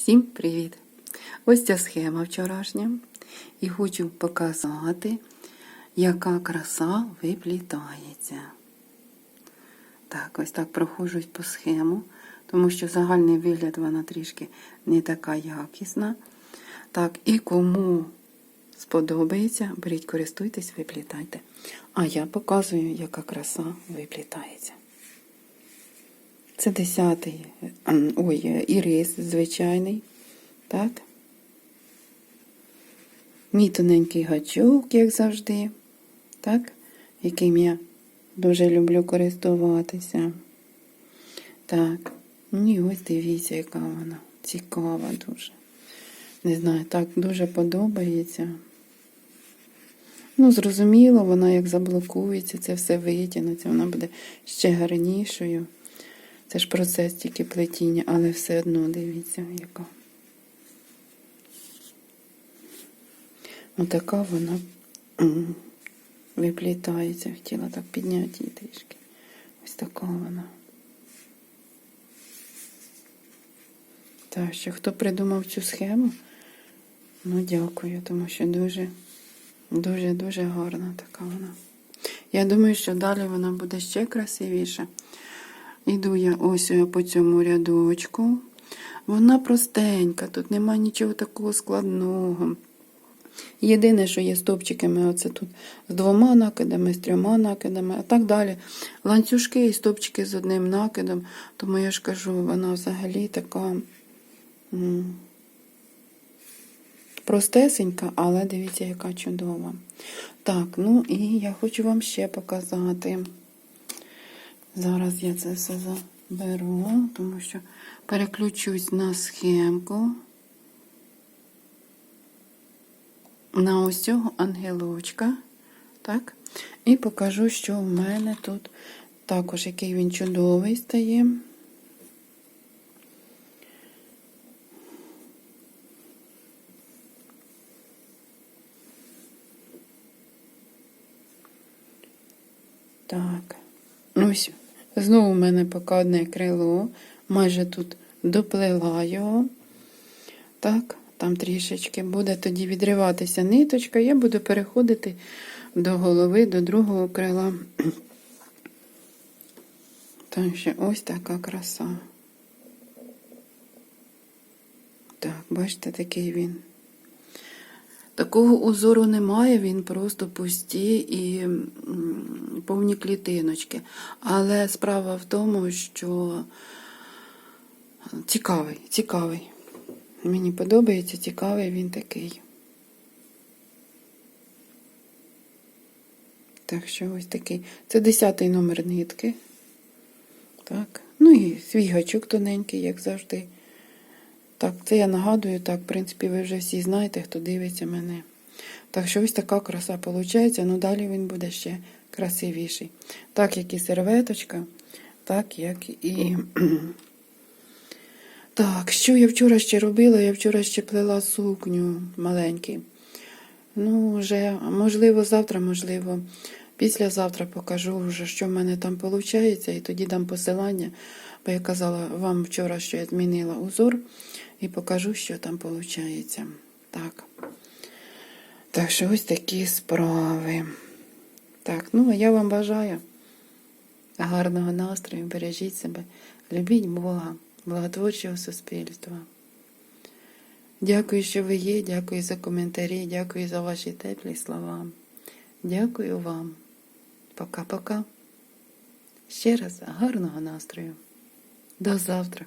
Всім привіт! Ось ця схема вчорашня. І хочу показати, яка краса виплітається. Так, ось так проходжусь по схему, тому що загальний вигляд вона трішки не така якісна. Так, і кому сподобається, беріть, користуйтесь, виплітайте. А я показую, яка краса виплітається. Це десятий, ем, ой, ірис звичайний. Так. Мій тоненький гачок, як завжди. Так, яким я дуже люблю користуватися. Так. Ну і ось дивіться, яка вона. Цікава дуже. Не знаю, так дуже подобається. Ну, зрозуміло, вона як заблокується, це все витягнеться, вона буде ще гарнішою. Це ж процес тільки плетіння, але все одно дивіться, яка. Отака вона виплітається. Хотіла так підняти її трішки. Ось така вона. Так що, хто придумав цю схему, ну дякую, тому що дуже, дуже, дуже гарна така вона. Я думаю, що далі вона буде ще красивіша. Іду я ось по цьому рядочку. Вона простенька, тут нема нічого такого складного. Єдине, що є стопчиками, оце тут з двома накидами, з трьома накидами, а так далі. Ланцюжки і стопчики з одним накидом. Тому я ж кажу, вона взагалі така простесенька, але дивіться, яка чудова. Так, ну і я хочу вам ще показати. Зараз я це все заберу, тому що переключусь на схемку. На ось цього ангелочка. Так? І покажу, що в мене тут також, який він чудовий стає. Так. Ось. Знову в мене поки одне крило. Майже тут доплела його. Так, там трішечки буде тоді відриватися ниточка, я буду переходити до голови, до другого крила. Так що ось така краса. Так, бачите, такий він. Такого узору немає, він просто пусті і повні клітиночки. Але справа в тому, що цікавий, цікавий. Мені подобається, цікавий він такий. Так що ось такий. Це 10 номер нитки. Так. Ну і свій гачок тоненький, як завжди. Так, це я нагадую, так, в принципі, ви вже всі знаєте, хто дивиться мене. Так що ось така краса виходить, ну далі він буде ще красивіший. Так, як і серветочка, так, як і. Так, що я вчора ще робила? Я вчора ще плела сукню маленький. Ну, вже, можливо, завтра, можливо, післязавтра покажу вже, що в мене там виходить, і тоді дам посилання, бо я казала вам вчора, що я змінила узор, і покажу, що там виходить. Так. Так що ось такі справи. Так, ну а я вам бажаю гарного настрою, бережіть себе, любіть Бога благотворчого суспільства. Дякую, що ви є, дякую за коментарі, дякую за ваші теплі слова. Дякую вам. Пока-пока. Ще раз гарного настрою. До завтра.